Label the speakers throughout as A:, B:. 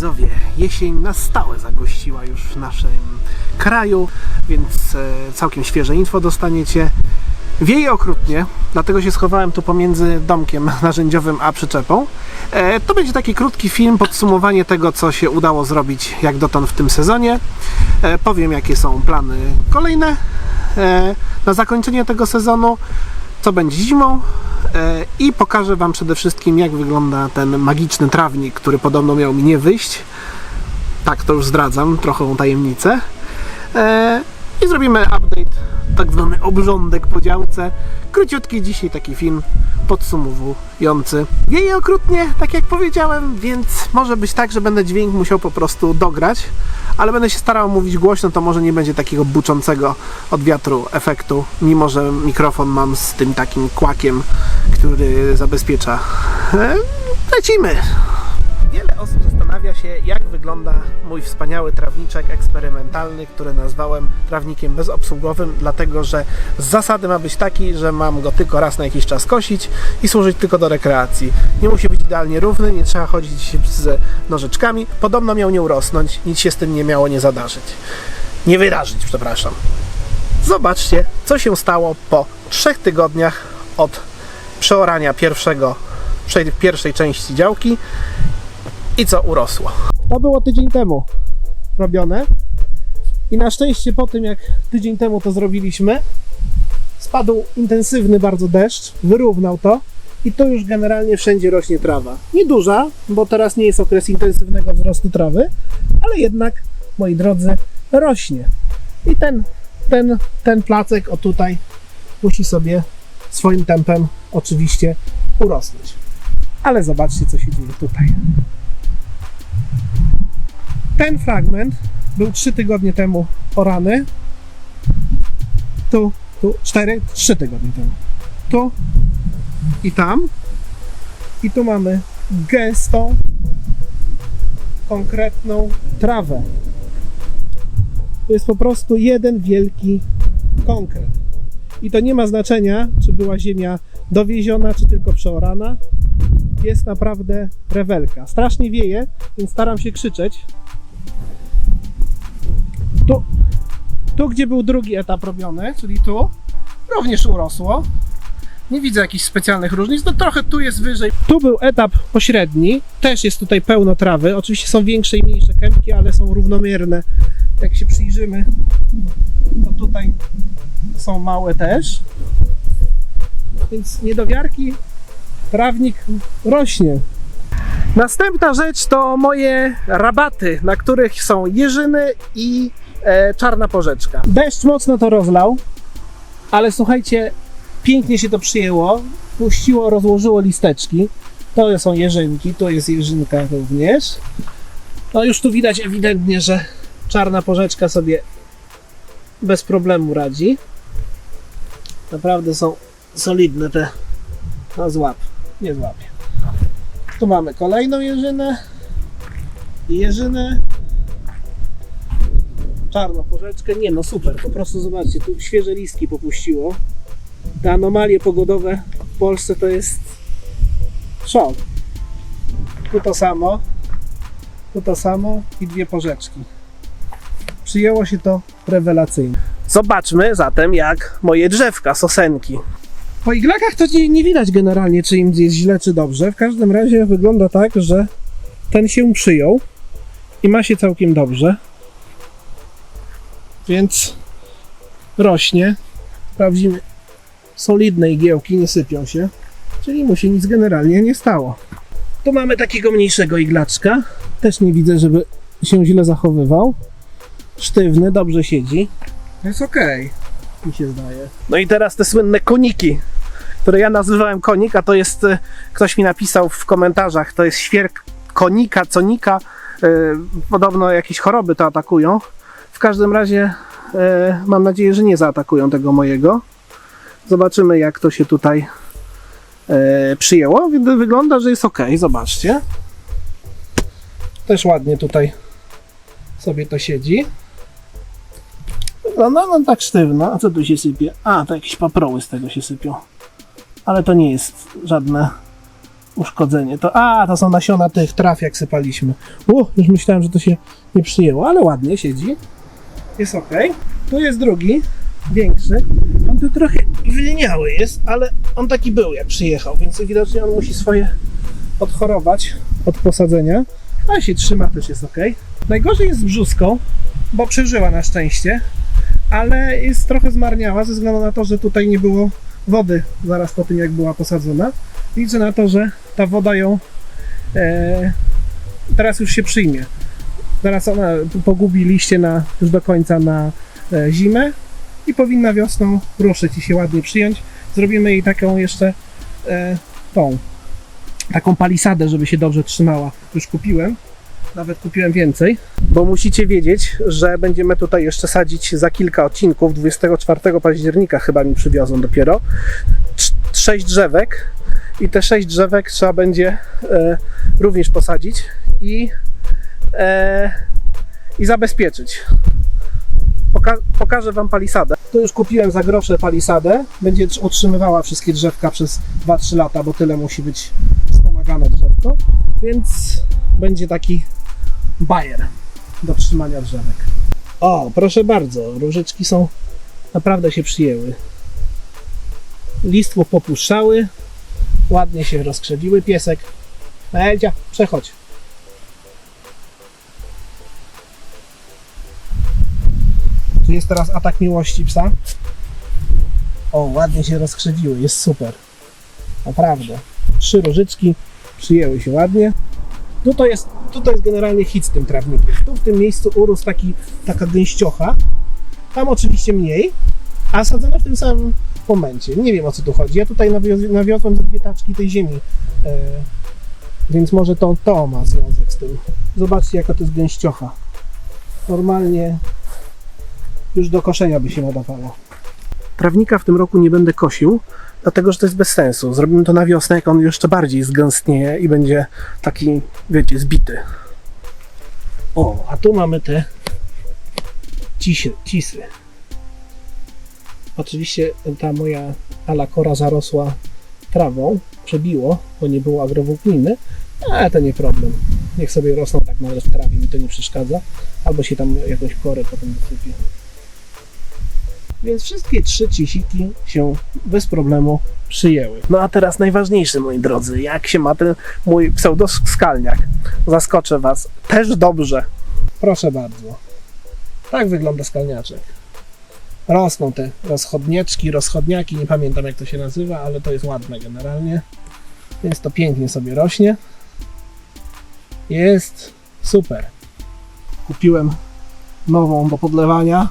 A: widzowie, jesień na stałe zagościła już w naszym kraju, więc e, całkiem świeże info dostaniecie. Wieje okrutnie, dlatego się schowałem tu pomiędzy domkiem narzędziowym a przyczepą. E, to będzie taki krótki film, podsumowanie tego, co się udało zrobić jak dotąd w tym sezonie. E, powiem, jakie są plany kolejne na zakończenie tego sezonu, co będzie zimą e, i pokażę Wam przede wszystkim, jak wygląda ten magiczny trawnik, który podobno miał mi nie wyjść. Tak, to już zdradzam, trochę tajemnicę. E, I zrobimy update, tak zwany obrządek po działce. Króciutki dzisiaj taki film podsumowujący. Wieje okrutnie, tak jak powiedziałem, więc może być tak, że będę dźwięk musiał po prostu dograć, ale będę się starał mówić głośno, to może nie będzie takiego buczącego od wiatru efektu, mimo że mikrofon mam z tym takim kłakiem, który zabezpiecza. E, Lecimy! Wiele osób zastanawia się, jak wygląda mój wspaniały trawniczek eksperymentalny, który nazwałem trawnikiem bezobsługowym, dlatego że z zasady ma być taki, że mam go tylko raz na jakiś czas kosić i służyć tylko do rekreacji. Nie musi być idealnie równy, nie trzeba chodzić z nożyczkami. Podobno miał nie urosnąć, nic się z tym nie miało nie zadarzyć. Nie wydarzyć, przepraszam. Zobaczcie, co się stało po trzech tygodniach od przeorania pierwszego, pierwszej części działki i co urosło. To było tydzień temu robione i na szczęście po tym jak tydzień temu to zrobiliśmy spadł intensywny bardzo deszcz, wyrównał to i to już generalnie wszędzie rośnie trawa. Nieduża, bo teraz nie jest okres intensywnego wzrostu trawy, ale jednak, moi drodzy, rośnie. I ten, ten, ten placek o tutaj musi sobie swoim tempem oczywiście urosnąć. Ale zobaczcie, co się dzieje tutaj. Ten fragment był 3 tygodnie temu orany. Tu, tu, 4, 3 tygodnie temu. Tu i tam. I tu mamy gęstą, konkretną trawę. To jest po prostu jeden wielki konkret. I to nie ma znaczenia, czy była ziemia dowieziona, czy tylko przeorana. Jest naprawdę rewelka. Strasznie wieje, więc staram się krzyczeć. Tu, gdzie był drugi etap robiony, czyli tu, również urosło. Nie widzę jakichś specjalnych różnic. No trochę tu jest wyżej. Tu był etap pośredni. Też jest tutaj pełno trawy. Oczywiście są większe i mniejsze kępki, ale są równomierne. Jak się przyjrzymy, to tutaj są małe też. Więc niedowiarki, trawnik rośnie. Następna rzecz to moje rabaty, na których są jeżyny i e, czarna porzeczka. Deszcz mocno to rozlał, ale słuchajcie, pięknie się to przyjęło. Puściło, rozłożyło listeczki. To są jeżynki, tu jest jeżynka również. No już tu widać ewidentnie, że czarna porzeczka sobie bez problemu radzi. Naprawdę są solidne te. No złap, nie złapie. Tu mamy kolejną jeżynę. Jeżynę. Czarną porzeczkę. Nie no super, po prostu zobaczcie, tu świeże listki popuściło. Te anomalie pogodowe w Polsce to jest szok. Tu to samo. Tu to samo i dwie porzeczki. Przyjęło się to rewelacyjnie. Zobaczmy zatem jak moje drzewka, sosenki. Po iglakach to nie, nie widać generalnie, czy im jest źle, czy dobrze. W każdym razie wygląda tak, że ten się przyjął i ma się całkiem dobrze. Więc rośnie. Sprawdzimy. Solidne igiełki, nie sypią się. Czyli mu się nic generalnie nie stało. Tu mamy takiego mniejszego iglaczka. Też nie widzę, żeby się źle zachowywał. Sztywny, dobrze siedzi. Jest ok, mi się zdaje. No i teraz te słynne koniki, które ja nazywałem konik, a to jest, e, ktoś mi napisał w komentarzach, to jest świerk konika, conika. E, Podobno jakieś choroby to atakują. W każdym razie e, mam nadzieję, że nie zaatakują tego mojego. Zobaczymy jak to się tutaj e, przyjęło. Wy- Wygląda, że jest ok, zobaczcie. Też ładnie tutaj sobie to siedzi. Wygląda no tak sztywno. A co tu się sypie? A, to jakieś paproły z tego się sypią. Ale to nie jest żadne uszkodzenie. To, a, to są nasiona tych traw, jak sypaliśmy. U, już myślałem, że to się nie przyjęło, ale ładnie siedzi. Jest ok. Tu jest drugi, większy. On tu trochę wyliniały jest, ale on taki był, jak przyjechał, więc widocznie on musi swoje odchorować od posadzenia. Ale się trzyma, też jest ok. Najgorzej jest z brzuską, bo przeżyła na szczęście, ale jest trochę zmarniała ze względu na to, że tutaj nie było wody zaraz po tym, jak była posadzona. Widzę na to, że ta woda ją e, teraz już się przyjmie. Zaraz ona pogubi liście na, już do końca na e, zimę i powinna wiosną ruszyć i się ładnie przyjąć. Zrobimy jej taką jeszcze e, tą taką palisadę, żeby się dobrze trzymała. Już kupiłem. Nawet kupiłem więcej. Bo musicie wiedzieć, że będziemy tutaj jeszcze sadzić za kilka odcinków. 24 października chyba mi przywiozą dopiero. Sześć drzewek. I te sześć drzewek trzeba będzie e, również posadzić i, e, i zabezpieczyć. Poka- pokażę Wam palisadę. Tu już kupiłem za grosze palisadę. Będzie trz- utrzymywała wszystkie drzewka przez 2-3 lata, bo tyle musi być wspomagane drzewko. Więc będzie taki bajer do trzymania drzewek. O, proszę bardzo, różyczki są naprawdę się przyjęły. Listwo popuszczały, ładnie się rozkrzewiły. Piesek, Elcia, przechodź. Jest teraz atak miłości psa. O, ładnie się rozkrzewiły, jest super. Naprawdę. Trzy różyczki przyjęły się ładnie. Tutaj jest, tutaj jest generalnie hit z tym trawnikiem. Tu w tym miejscu urósł taki, taka gęściocha. Tam oczywiście mniej, a sadzono w tym samym momencie. Nie wiem o co tu chodzi. Ja tutaj nawio- nawiozłem dwie taczki tej ziemi. E, więc może to, to ma związek z tym. Zobaczcie jaka to jest gęściocha. Normalnie już do koszenia by się nadawało. Trawnika w tym roku nie będę kosił, dlatego że to jest bez sensu. Zrobimy to na wiosnę, jak on jeszcze bardziej zgęstnieje i będzie taki, wiecie, zbity. O, a tu mamy te cisy. cisy. Oczywiście ta moja alakora zarosła trawą, przebiło, bo nie było agrowłókniny, ale to nie problem. Niech sobie rosną tak nawet w trawie, mi to nie przeszkadza. Albo się tam jakąś korę potem dosypie. Więc wszystkie trzy cisiki się bez problemu przyjęły. No a teraz najważniejsze, moi drodzy, jak się ma ten mój pseudoskalniak? Zaskoczę Was też dobrze. Proszę bardzo. Tak wygląda skalniaczek. Rosną te rozchodnieczki, rozchodniaki, nie pamiętam jak to się nazywa, ale to jest ładne generalnie. Więc to pięknie sobie rośnie. Jest super. Kupiłem nową do podlewania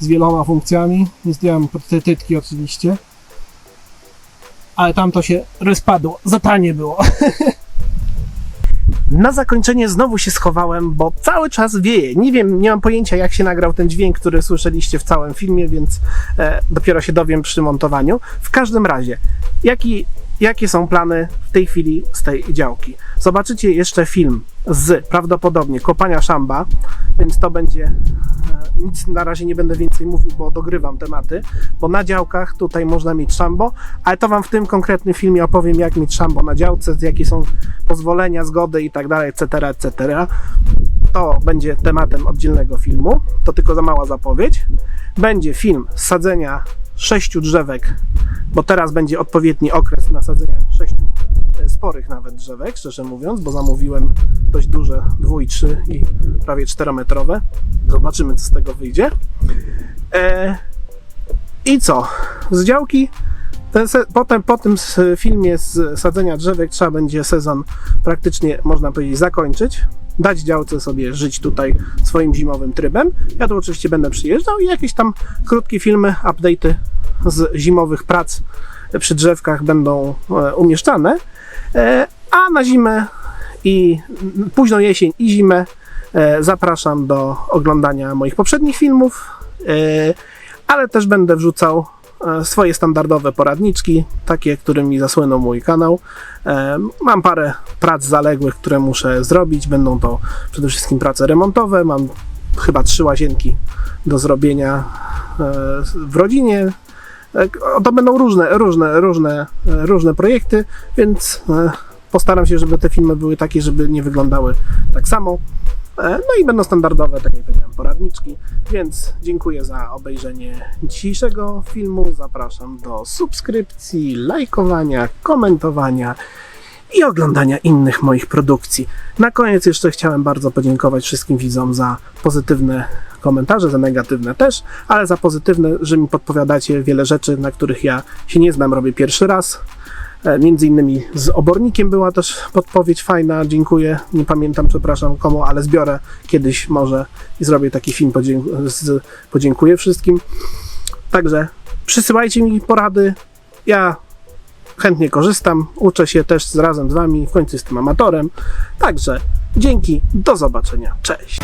A: z wieloma funkcjami. Zdjąłem te tytki oczywiście. Ale tam to się rozpadło. Za tanie było. Na zakończenie znowu się schowałem, bo cały czas wieje. Nie wiem, nie mam pojęcia jak się nagrał ten dźwięk, który słyszeliście w całym filmie, więc e, dopiero się dowiem przy montowaniu. W każdym razie, jaki, jakie są plany w tej chwili z tej działki? Zobaczycie jeszcze film z prawdopodobnie kopania szamba, więc to będzie e, nic na razie nie będę więcej mówił, bo dogrywam tematy, bo na działkach tutaj można mieć szambo, ale to wam w tym konkretnym filmie opowiem, jak mieć szambo na działce, jakie są pozwolenia, zgody i tak dalej, etc., etc. To będzie tematem oddzielnego filmu, to tylko za mała zapowiedź. Będzie film z sadzenia sześciu drzewek, bo teraz będzie odpowiedni okres na sadzenia sześciu sporych nawet drzewek, szczerze mówiąc, bo zamówiłem dość duże, dwu i trzy i prawie czterometrowe. Zobaczymy, co z tego wyjdzie. E, I co? Z działki ten potem po tym filmie z sadzenia drzewek trzeba będzie sezon praktycznie, można powiedzieć, zakończyć. Dać działce sobie żyć tutaj swoim zimowym trybem. Ja tu oczywiście będę przyjeżdżał i jakieś tam krótkie filmy, update'y z zimowych prac przy drzewkach będą e, umieszczane. E, a na zimę i późną jesień i zimę e, zapraszam do oglądania moich poprzednich filmów, ale też będę wrzucał swoje standardowe poradniczki, takie, którymi zasłynął mój kanał. Mam parę prac zaległych, które muszę zrobić. Będą to przede wszystkim prace remontowe. Mam chyba trzy łazienki do zrobienia w rodzinie. E, To będą różne, różne, różne, e, różne projekty, więc e, postaram się, żeby te filmy były takie, żeby nie wyglądały tak samo. E, No i będą standardowe, tak jak powiedziałem, poradniczki. Więc dziękuję za obejrzenie dzisiejszego filmu. Zapraszam do subskrypcji, lajkowania, komentowania i oglądania innych moich produkcji. Na koniec jeszcze chciałem bardzo podziękować wszystkim widzom za pozytywne komentarze, za negatywne też, ale za pozytywne, że mi podpowiadacie wiele rzeczy, na których ja się nie znam, robię pierwszy raz. E, Między innymi z obornikiem była też podpowiedź fajna, dziękuję. Nie pamiętam, przepraszam komu, ale zbiorę kiedyś może i zrobię taki film, podziękuję, z, podziękuję wszystkim. Także przysyłajcie mi porady. Ja chętnie korzystam, uczę się też razem z Wami, w końcu jestem amatorem. Także dzięki, do zobaczenia, cześć.